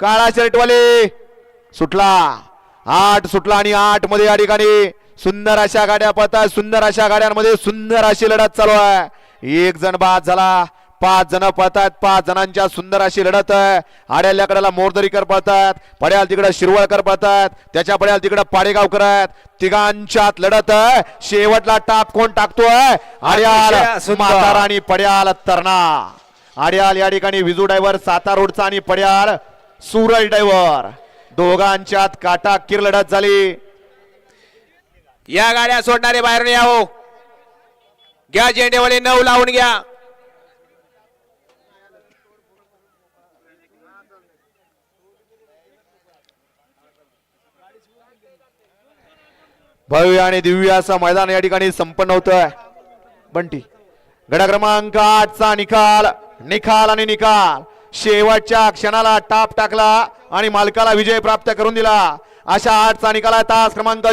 काळा शर्टवाले. सुटला. आठ सुटला आणि आठमध्ये या ठिकाणी सुंदर अशा गाड्या पळतात सुंदर अशा गाड्यांमध्ये सुंदर अशी लढत चालू आहे. एक जण बाद झाला. पाच जण पळतात पाच जणांच्या सुंदर अशी लढत आहे. आड्याल्या कडेला मोरदरीकर पळतात पड्याल तिकडे शिरवळकर पळतात त्याच्या पड्याल तिकडे पाडेगावकर आहेत. तिघांच्यात लढत आहे. शेवटला टाप कोण टाकतोय? आड्याल. म्हातारा आणि पड्याल तरणा. आड्याल या ठिकाणी विजू ड्रायव्हर साता रोडचा आणि पड्याल सूरज ड्रायव्हर. दोघांच्यात काटा किर लढत झाली. या गाड्या सोडणारे बाहेरून या हो. घ्या झेंडेवाले नऊ लावून घ्या. भव्य आणि दिव्य असं मैदान या ठिकाणी संपन्न होतंय. बंटी. गडा क्रमांक आठचा निकाल निकाल आणि निकाल. शेवटच्या क्षणाला टाप टाकला आणि मालकाला विजय प्राप्त करून दिला. अशा आठचा निकाला तास क्रमांक